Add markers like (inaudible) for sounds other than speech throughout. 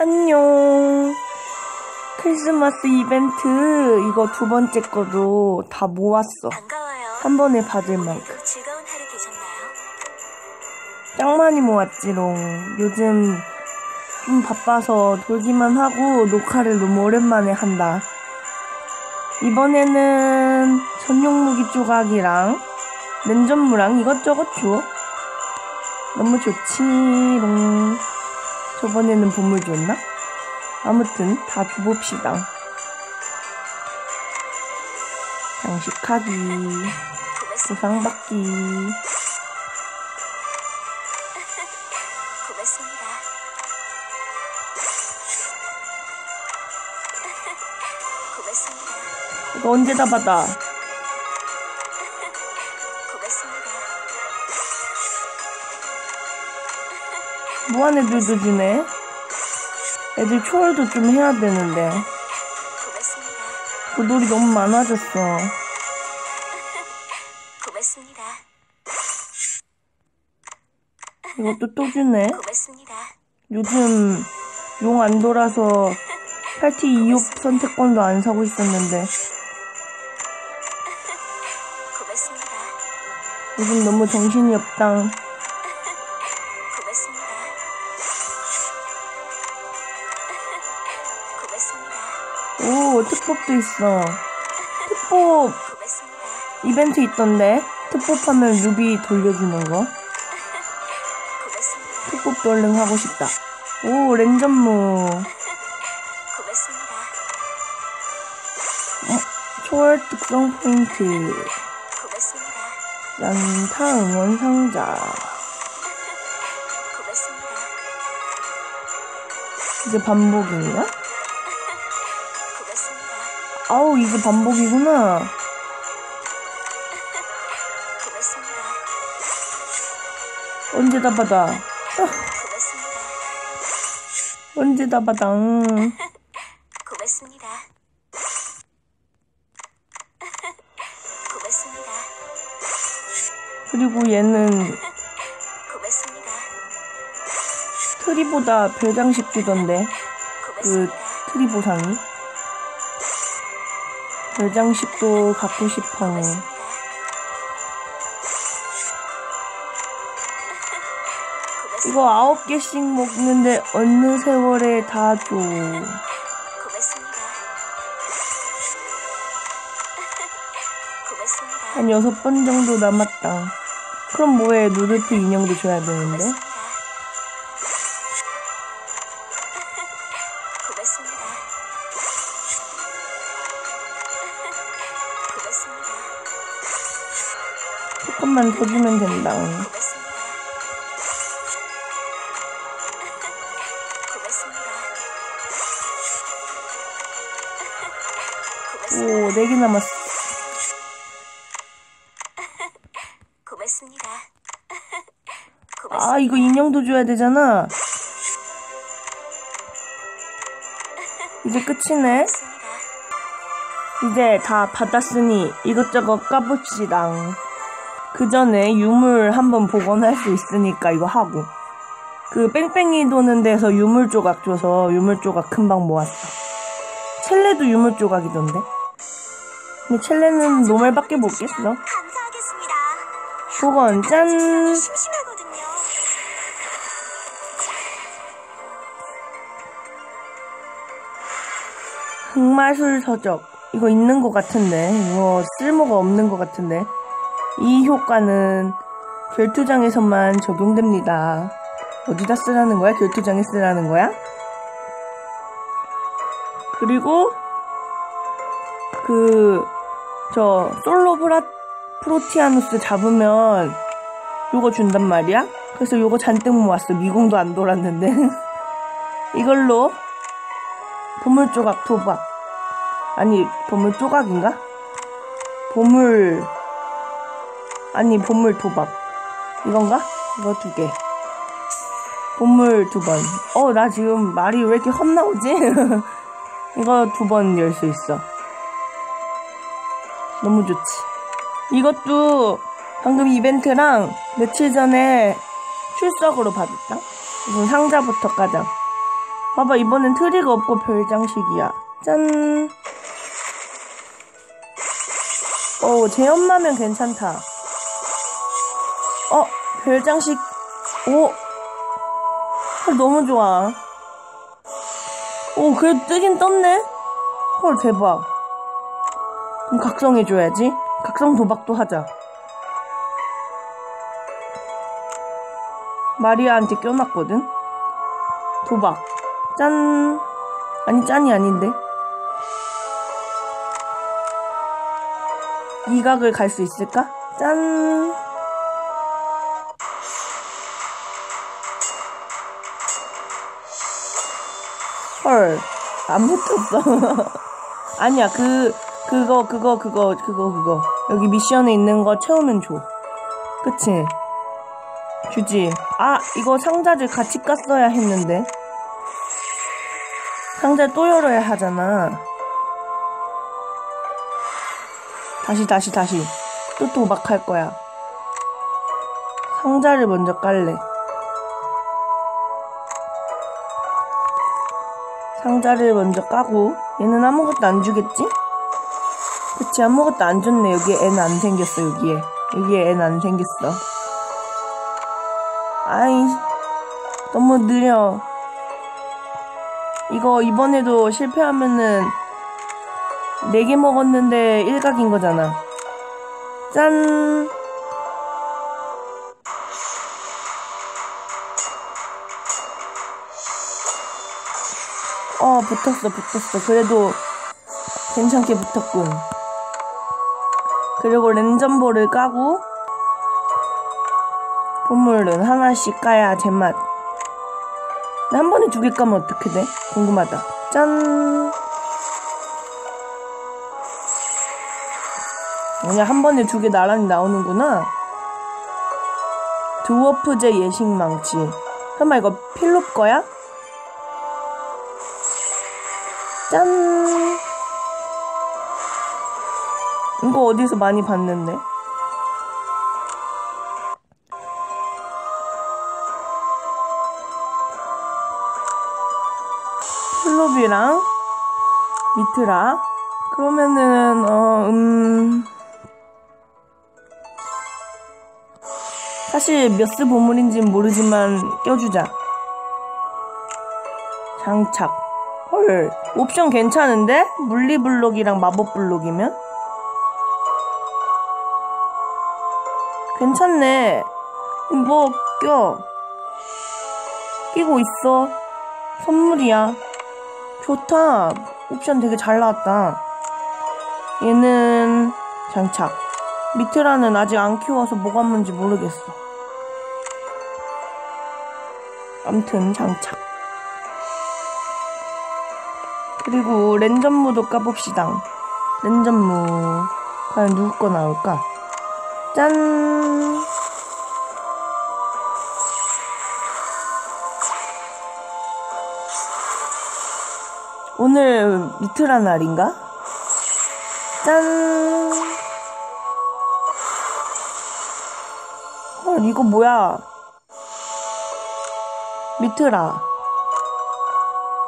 안녕. 크리스마스 이벤트 이거 두 번째 거도 다 모았어. 반가워요. 한 번에 받을 만큼. 오늘도 즐거운 하루 되셨나요? 짱 많이 모았지롱. 요즘 좀 바빠서 돌기만 하고 녹화를 너무 오랜만에 한다. 이번에는 전용 무기 조각이랑 랜전무랑 이것저것 줘. 너무 좋지롱. 저번에는 보물 줬나? 아무튼 다 줘봅시다. 장식하기. 보상받기. 고맙습니다. 고맙습니다. 이거 언제 다 받아? 무한 애들도 주네. 애들 초월도 좀 해야 되는데. 고돌이 너무 많아졌어. (laughs) 고맙습니다. 이것도 또 주네. 고맙습니다. 요즘 용 안 돌아서 8T 2호 선택권도 안 사고 있었는데 (laughs) 고맙습니다. 요즘 너무 정신이 없당. 오, 특법도 있어. 특법. 이벤트 있던데. 특법하면 루비 돌려주는 거. 특법도 얼른 하고 싶다. 오, 랜전무. 고맙습니다. 초월 특성 포인트. 연타 응원 상자. 이제 반복인가? 아우, 이제 반복이구나. 언제 다 받아? 언제 다 받아? 음. (laughs) 고맙습니다. (laughs) 고맙습니다. 그리고 얘는 (laughs) 고맙습니다. 트리보다 별장식 주던데. 그. 트리 보상이. 별장식도 갖고 싶어. 이거 아홉 개씩 먹는데 어느 세월에 다 줘. 한 여섯 번 정도 남았다. 그럼 뭐해? 누르프 인형도 줘야 되는데. 조금만 더 주면 된다. 오, 네개 남았어. 고맙습니다. 아, 이거 인형도 줘야 되잖아. 이제 끝이네. 이제 다 받았으니 이것저것 까봅시다. 그 전에 유물 한번 복원할 수 있으니까 이거 하고. 그 뺑뺑이 도는 데서 유물 조각 줘서 유물 조각 금방 모았어. 첼레도 유물 조각이던데. 근데 첼레는 노말밖에 못 겠어. 복원 짠. 흑마술 서적. 이거 있는 것 같은데. 이거 쓸모가 없는 것 같은데. 이 효과는 결투장에서만 적용됩니다. 어디다 쓰라는 거야? 결투장에 쓰라는 거야? 그리고 그 저 솔로 프라, 프로티아누스 잡으면 요거 준단 말이야? 그래서 요거 잔뜩 모았어. 미궁도 안 돌았는데. (laughs) 이걸로 보물 조각 도박. 아니, 보물 조각인가? 보물, 아니, 보물 도박. 이건가? 이거 두 개. 보물 두 번. 어, 나 지금 말이 왜 이렇게 헛나오지? (laughs) 이거 두 번 열 수 있어. 너무 좋지. 이것도 방금 이벤트랑 며칠 전에 출석으로 받았다. 우선 상자부터 까자. 봐봐, 이번엔 트리가 없고 별장식이야. 짠. 어, 제 엄마면 괜찮다. 어, 별장식. 오. 헐, 너무 좋아. 오, 그래도 뜨긴 떴네? 헐, 대박. 그럼 각성해줘야지. 각성 도박도 하자. 마리아한테 껴놨거든? 도박. 짠. 아니, 짠이 아닌데. 이 각을 갈 수 있을까? 짠. 헐, 안 붙었어. (laughs) 아니야, 그, 그거, 그거, 그거, 그거, 그거. 여기 미션에 있는 거 채우면 줘. 그치? 주지. 아, 이거 상자를 같이 깠어야 했는데. 상자 또 열어야 하잖아. 다시, 다시, 다시. 또 도박할 거야. 상자를 먼저 깔래. 상자를 먼저 까고 얘는 아무것도 안 주겠지? 그치 아무것도 안 줬네. 여기에 애는 안 생겼어 여기에. 여기에 애는 안 생겼어. 아이 너무 느려. 이거 이번에도 실패하면은 4개 먹었는데 일각인 거잖아. 짠 붙었어, 붙었어. 그래도 괜찮게 붙었군. 그리고 랜전볼을 까고 보물은 하나씩 까야 제맛. 한 번에 두 개 까면 어떻게 돼? 궁금하다. 짠! 그냥 한 번에 두 개 나란히 나오는구나. 드워프제 예식망치. 설마 이거 필롭 거야? 짠! 이거 어디서 많이 봤는데? 플로비랑 미트라. 그러면은, 어, 음. 사실 몇 스 보물인지는 모르지만 껴주자. 장착. 헐, 옵션 괜찮은데? 물리블록이랑 마법블록이면? 괜찮네. 뭐, 껴. 끼고 있어. 선물이야. 좋다. 옵션 되게 잘 나왔다. 얘는 장착. 미트라는 아직 안 키워서 뭐가 뭔지 모르겠어. 암튼 장착. 그리고 랜전무도 까봅시다. 랜전무. 과연 누구 거 나올까? 짠! 오늘 미트라 날인가? 짠! 헐, 이거 뭐야? 미트라.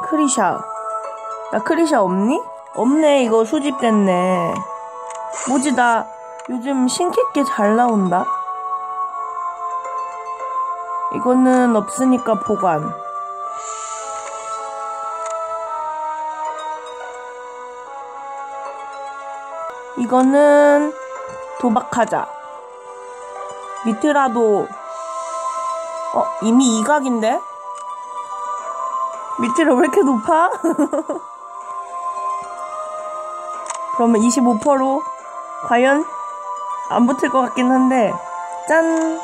크리샤. 나 크리샤 없니? 없네, 이거 수집됐네. 뭐지, 나 요즘 신기게 잘 나온다. 이거는 없으니까 보관. 이거는 도박하자. 미트라도 어 이미 이각인데? 미트라 왜 이렇게 높아? (laughs) 그러면 25%로 과연 안 붙을 것 같긴 한데 짠!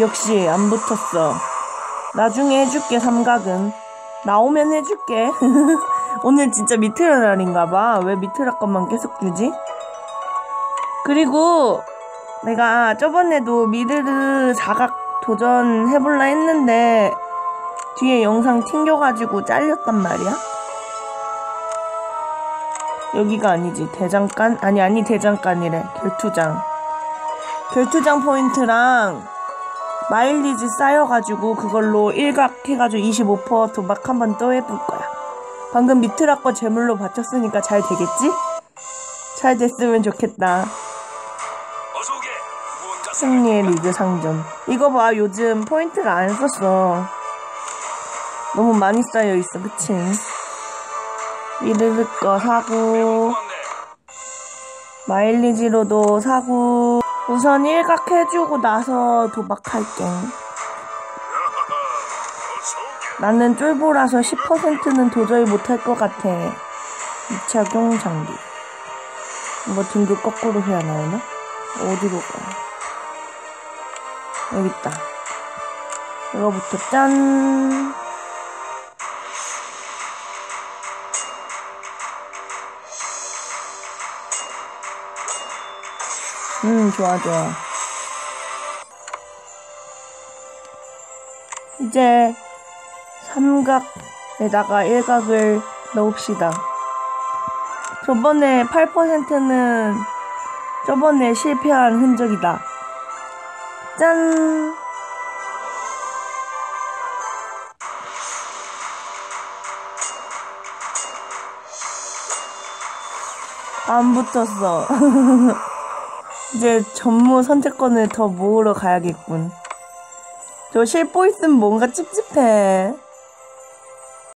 역시 안 붙었어. 나중에 해줄게 삼각은. 나오면 해줄게. (laughs) 오늘 진짜 미트라 날인가봐. 왜 미트라 것만 계속 주지? 그리고 내가 저번에도 미르르 사각 도전해볼라 했는데 뒤에 영상 튕겨가지고 잘렸단 말이야. 여기가 아니지. 대장간? 아니, 아니, 대장간이래. 결투장. 결투장 포인트랑 마일리지 쌓여가지고 그걸로 일각 해가지고 25% 도박 한번 또 해볼 거야. 방금 미트라 거 제물로 바쳤으니까 잘 되겠지? 잘 됐으면 좋겠다. 승리의 리그 상점. 이거 봐, 요즘 포인트가 안 썼어. 너무 많이 쌓여 있어, 그치? 이르르 거 사고. 마일리지로도 사고, 우선 일각 해주고 나서 도박할게. 나는 쫄보라서 10%는 도저히 못할 것 같아. 이착용 장비. 이거 등급 거꾸로 해야 나오나? 어디로 가? 여기 있다. 이거부터 짠. 음, 좋아, 좋아. 이제 삼각에다가 일각을 넣읍시다. 저번에 8%는 저번에 실패한 흔적이다. 짠! 안 붙었어. (laughs) 이제 전무 선택권을 더 모으러 가야겠군. 저 실보 있으면 뭔가 찝찝해.